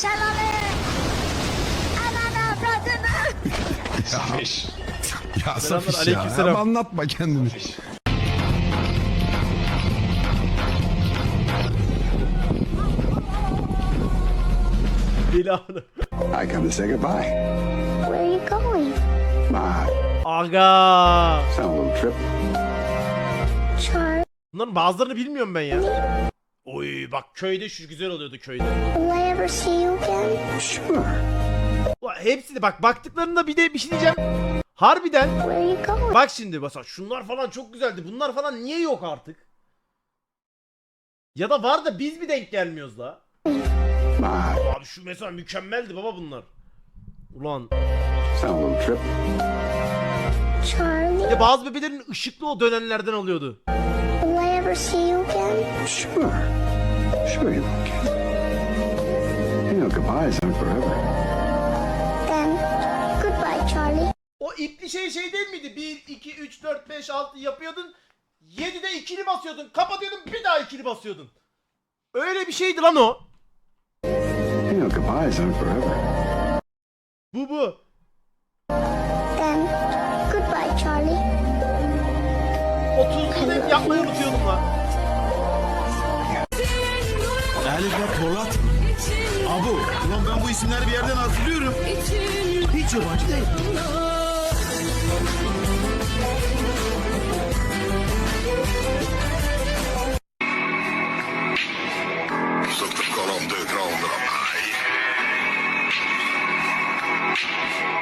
Şelale. Anana avradını. Ya Safiş ya. aleykümselam. Ama anlatma kendini. Amına. I come to say goodbye. Where are you going? My, Aga. a little trip. Charlie, Bunların bazılarını bilmiyorum ben ya. Oy bak köyde şu güzel oluyordu köyde. will I ever see you again? Sure. Ulan hepsi de bak baktıklarında bir de bir şey diyeceğim. Harbiden Where are you going? bak şimdi mesela şunlar falan çok güzeldi. Bunlar falan niye yok artık? Ya da var da biz mi denk gelmiyoruz la? My, Abi şu mesela mükemmeldi baba bunlar. Ulan little trip. bir Charlie, de bazı bebelerin ışıklı o dönenlerden oluyordu. will see you again? Sure. Sure you will, kid. You know, goodbyes aren't forever. Then, goodbye, Charlie. O ipli şey şey değil miydi? 1, 2, 3, 4, 5, 6 yapıyordun. 7'de ikili basıyordun. Kapatıyordun bir daha ikili basıyordun. Öyle bir şeydi lan o. You know, goodbyes aren't forever. Bu bu. Then, goodbye, Charlie. 30'da hep yapmayı unutuyordum lan. Elif ve Polat. Abu. Ulan ben bu isimleri bir yerden hatırlıyorum. Hiç yabancı değil.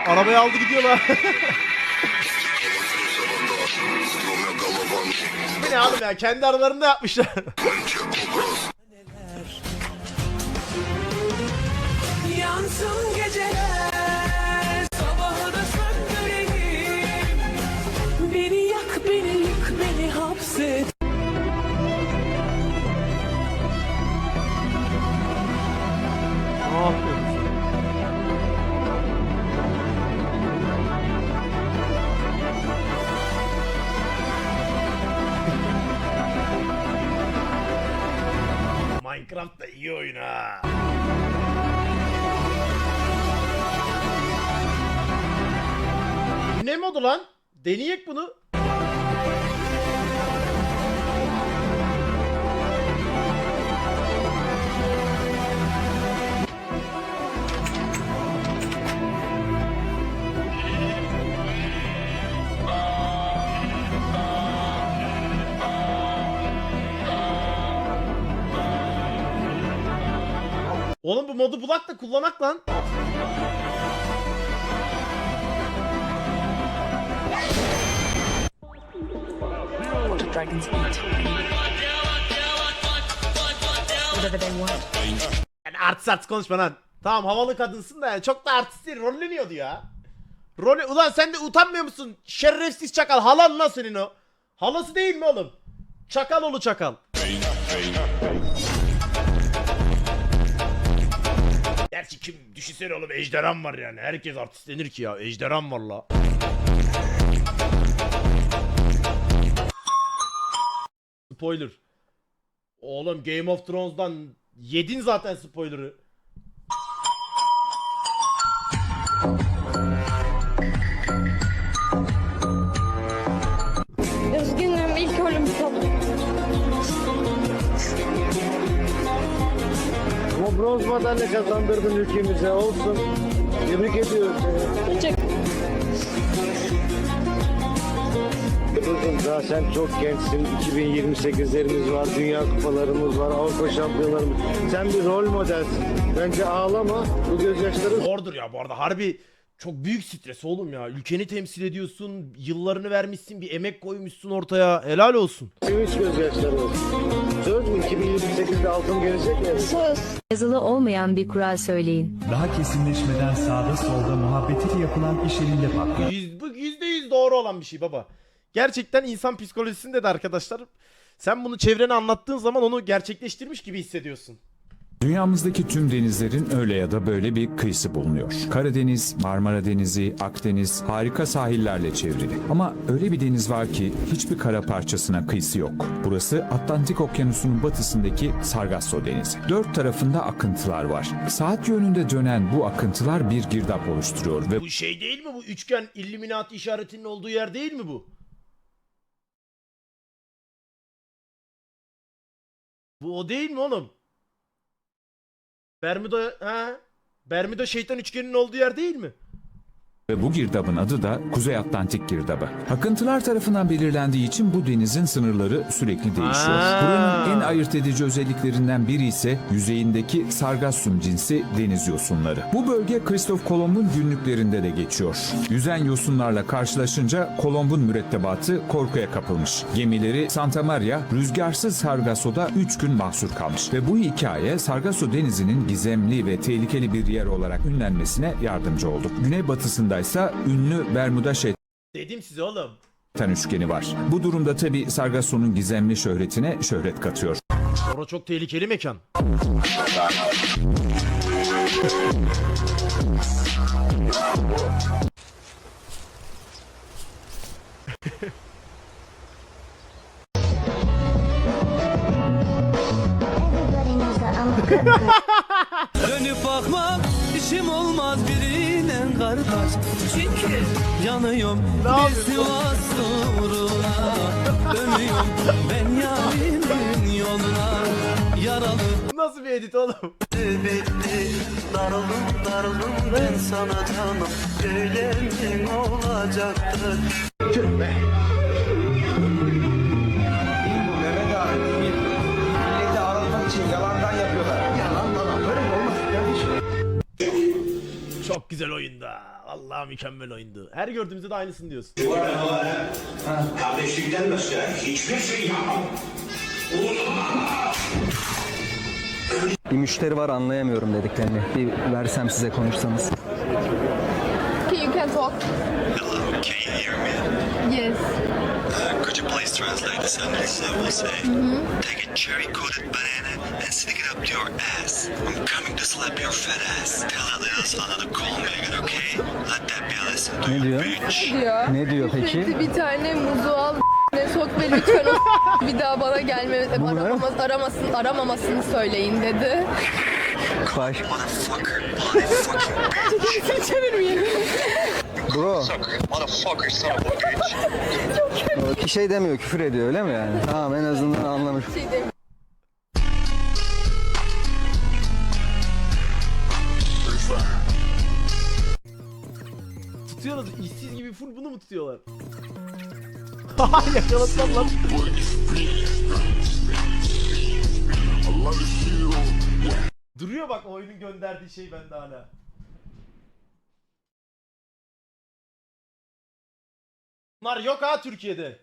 Arabayı aldı gidiyorlar. Bu ne abi ya? Kendi aralarında yapmışlar. Yansın geceler Sabahı da söndüreyim. Beni yak beni yık beni hapset. Minecraft da iyi oyun ha. Ne modu lan? Deneyek bunu. Oğlum bu modu bulak da kullanak lan. Yani artist artist konuşma lan. Tamam havalı kadınsın da yani çok da artist değil rolleniyordu ya. Rol ulan sen de utanmıyor musun? Şerefsiz çakal halan lan senin o. Halası değil mi oğlum? Çakal oğlu çakal. Gerçi kim düşünsene oğlum ejderham var yani. Herkes artist denir ki ya. Ejderham var la. Spoiler. Oğlum Game of Thrones'dan yedin zaten spoiler'ı. Bronz madalya kazandırdın ülkemize olsun. Tebrik ediyoruz seni. Kızım daha sen çok gençsin. 2028'lerimiz var, dünya kupalarımız var, Avrupa şampiyonlarımız. Sen bir rol modelsin. Bence ağlama. Bu gözyaşları Zordur ya bu arada harbi çok büyük stres oğlum ya. Ülkeni temsil ediyorsun, yıllarını vermişsin, bir emek koymuşsun ortaya. Helal olsun. sevinç gözyaşları olsun. Söz mü 2028'de altın gelecek mi? Yazılı olmayan bir kural söyleyin. Daha kesinleşmeden sağda solda muhabbetiyle yapılan iş yerinde patlar. Yüz, bu yüzde yüz doğru olan bir şey baba. Gerçekten insan psikolojisinde de arkadaşlar sen bunu çevrene anlattığın zaman onu gerçekleştirmiş gibi hissediyorsun. Dünyamızdaki tüm denizlerin öyle ya da böyle bir kıyısı bulunuyor. Karadeniz, Marmara Denizi, Akdeniz harika sahillerle çevrili. Ama öyle bir deniz var ki hiçbir kara parçasına kıyısı yok. Burası Atlantik Okyanusu'nun batısındaki Sargasso Denizi. Dört tarafında akıntılar var. Saat yönünde dönen bu akıntılar bir girdap oluşturuyor ve Bu şey değil mi bu? Üçgen Illuminati işaretinin olduğu yer değil mi bu? Bu o değil mi oğlum? Bermuda ha? Bermuda şeytan üçgeninin olduğu yer değil mi? Ve bu girdabın adı da Kuzey Atlantik Girdabı. Akıntılar tarafından belirlendiği için bu denizin sınırları sürekli değişiyor. Aa. Buranın en ayırt edici özelliklerinden biri ise yüzeyindeki sargassum cinsi deniz yosunları. Bu bölge Kristof Kolomb'un günlüklerinde de geçiyor. Yüzen yosunlarla karşılaşınca Kolomb'un mürettebatı korkuya kapılmış. Gemileri Santa Maria rüzgarsız Sargasso'da 3 gün mahsur kalmış. Ve bu hikaye Sargasso denizinin gizemli ve tehlikeli bir yer olarak ünlenmesine yardımcı oldu. Güneybatısında ise ünlü Bermuda Şeytan Dedim size oğlum. üçgeni var. Bu durumda tabi Sargasso'nun gizemli şöhretine şöhret katıyor. Orası çok tehlikeli mekan. Dönüp bakmam işim olmaz birine kardeş. Çünkü yanıyorum bir Sivas uğruna. Dönüyorum ben yarimin yoluna. Yaralı nasıl bir edit oğlum? bitti Darıldım darıldım ben sana canım Öyle mi olacaktı Çok güzel oyunda. Vallahi mükemmel oyundu. Her gördüğümüzde de aynısını diyorsun. Kardeşlikten başka hiçbir şey yapmam. Bir müşteri var anlayamıyorum dediklerini. Bir versem size konuşsanız. Can you can talk? Hello, can you hear me? Yes. Uh, could you please translate the sentence? I will say, take a cherry-coated banana and stick it up your ass. I'm coming to slap your fat ass. Tell that little son to call me again, okay? Let that be a lesson to Ne you, diyor? bitch. Diyor. Ne diyor peki? Sürekli bir tane muzu al ne sok ve lütfen o bir daha bana gelme aramaması, aramasın, aramamasını söyleyin dedi. Baş. Motherfucker, motherfucking bitch. Seni çevirmeyelim. Bro, Motherfucker, son of a bitch. bir şey demiyor, küfür ediyor öyle mi yani? Tamam en azından anlamış. Şey. Tutuyorlar. işsiz gibi full bunu mu tutuyorlar? Yakaladılar lan. Duruyor bak oyunun gönderdiği şey bende hala. Bunlar yok ha Türkiye'de.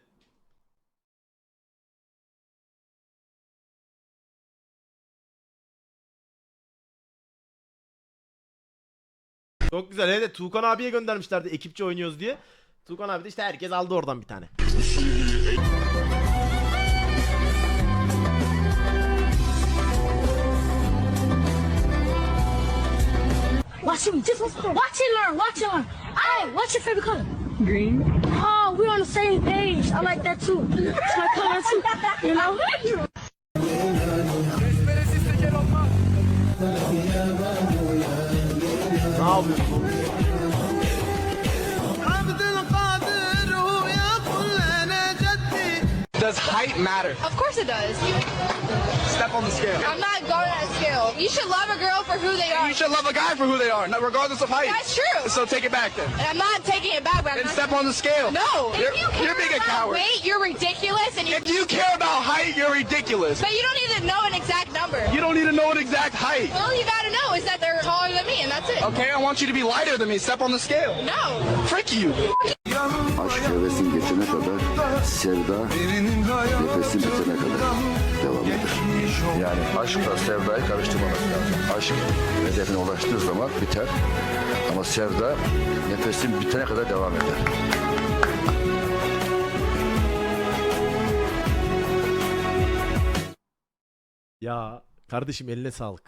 Çok güzel. Evet Tuğkan abiye göndermişlerdi ekipçe oynuyoruz diye. Tuğkan abi de işte herkes aldı oradan bir tane. Watch me, just watch and learn, watch and learn. Hey, what's your favorite color? Green. We're on the same page. I like that too. It's my color too. You know? Ne Does height matter? Of course it does. Step on the scale. I'm not going at scale. You should love a girl for who they are. You should love a guy for who they are, regardless of height. That's true. So take it back then. And I'm not taking it back, but I'm Then step on the scale. No. You're, you care you're being a coward. weight, you're ridiculous, and you. If you care about height, you're ridiculous. But you don't need to know an exact number. You don't need to know an exact height. All you gotta know is that they're taller than me, and that's it. Okay, I want you to be lighter than me. Step on the scale. No. Frick you. Aşk hevesin geçene kadar sevda nefesin bitene kadar devam eder. Yani aşkla sevdayı karıştırmamak lazım. Aşk hedefine ulaştığı zaman biter. Ama sevda nefesin bitene kadar devam eder. Ya kardeşim eline sağlık.